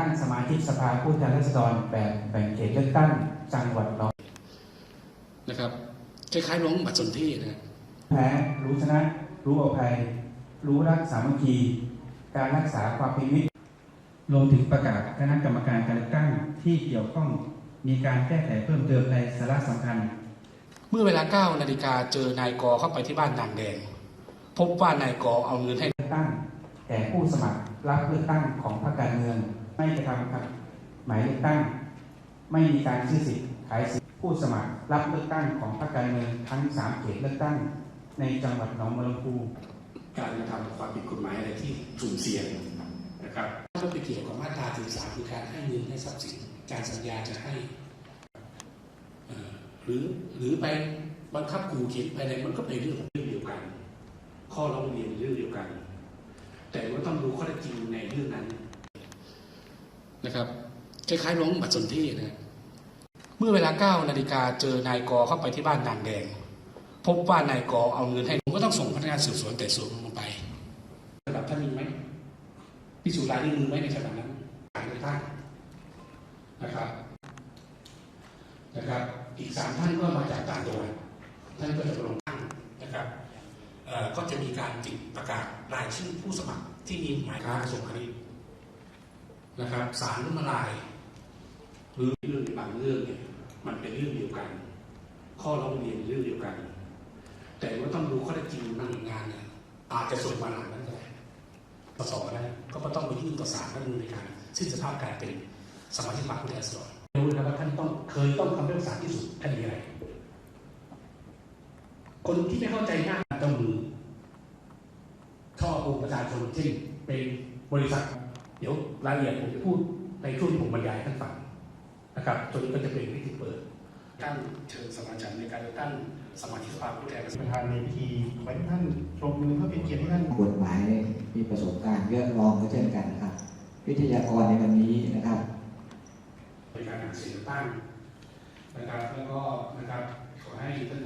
ตั้งสมาชิกสภาผู้แทนราษฎรแบบแบ่งเขตเลือกตั้งจังหวัดหนองนะครับคล้ายๆลงบัตรสนธินะแพ้รู้ชนะ รู้อภัย รู้รักสามัคคี การรักษาความเป็นมิตรรวมถึงประกาศคณะกรรมการการเลือกตั้งที่เกี่ยวข้องมีการแก้ไขเพิ่มเติมในสาระสำคัญ เมื่อเวลา9นาฬิกาเจอนายกอเข้าไปที่บ้านนางแดง พบว่านายกอเอาเงินให้เลือกตั้งแก่ผู้สมัครรับเลือกตั้งของพรรคการเมือง ไม่กระทำครับหมายเลือกตั้ง ไม่มีการซื้อสิทธิ์ขายสิทธิ์ผู้สมัครรับเลือกตั้งของพรรคการเมืองทั้ง 3 เขตเลือกตั้ง ในจังหวัดหนองบัวลำพูการกระทำความผิดกฎหมายอะไรที่สุ่มเสี่ยงนะครับถ้าไปเกี่ยวกับมาตรา43คือการให้เงินให้ทรัพย์สินการสัญญาจะให้หรือหรือไปบังคับขู่เข็นไปอะไรมันก็เป็นเรื่องเรื่องเดียวกัน ข้อร้องเรียนเรื่องเดียวกัน แต่ว่าต้องดูข้อเท็จจริงในเรื่องนั้น นะครับคล้ายๆลงบัตรสนธินะเมื่อเวลา9นาฬิกาเจอนายกอเข้าไปที่บ้านนางแดง พบว่านายกอเอาเงินให้ผมก็ต้องส่งพนักงานสืบสวนแต่สวนลงไประดับท่านมีไหมพิสูจน์ลายนิ้วมือไหมในขณะนั้นการเลือกตั้งนะครับนะครับ อีกสามท่านก็มาจากต่างจังหวัดท่านก็จะลงตั้งนะครับก็จะมีการติดประกาศรายชื่อผู้สมัครที่มีหมายค้ากระทรวงพาณิชย์ นะครับสารล้มละลายหรือเรื่องในบางเรื่องเนี่ยมันเป็นเรื่องเดียวกัน ข้อร้องเรียนเรื่องเดียวกัน แต่ว่าต้องดูข้อเท็จจริงบางงานเนี่ยอาจจะส่งมาหลังนั้นก็ได้ปสได้ก็ต้องไปยื่นต่อศาลรัฐธรรมนูในการสิ้นสภาพการเป็นสมาชิกพรรคผู้แทนราษฎรรู้นะว่าท่านต้องเคยต้องทำเรื่องศาลที่สุดคดีอะไร คนที่ไม่เข้าใจง่ายต้องมือช่อโกงประชาชนเช่นเป็นบริษัท เดี๋ยวรายละเอียดผมจะพูดในช่วงที่ผมบรรยายท่านฟังนะครับจนก็จะเป็นพิธีเปิดตั้งเชิญสมาชิกในการตั้งสมาชิกสภาผู้แทนประธานในพิธีขอให้ท่านชรมือเพื่อเป็นเกียรติท่านกฎหมายมีประสบการณ์เยอะรองก็เช่นกันครับ วิทยากรในวันนี้นะครับในการหาเสียงตั้งนะครับแล้วก็นะครับขอให้ท่าน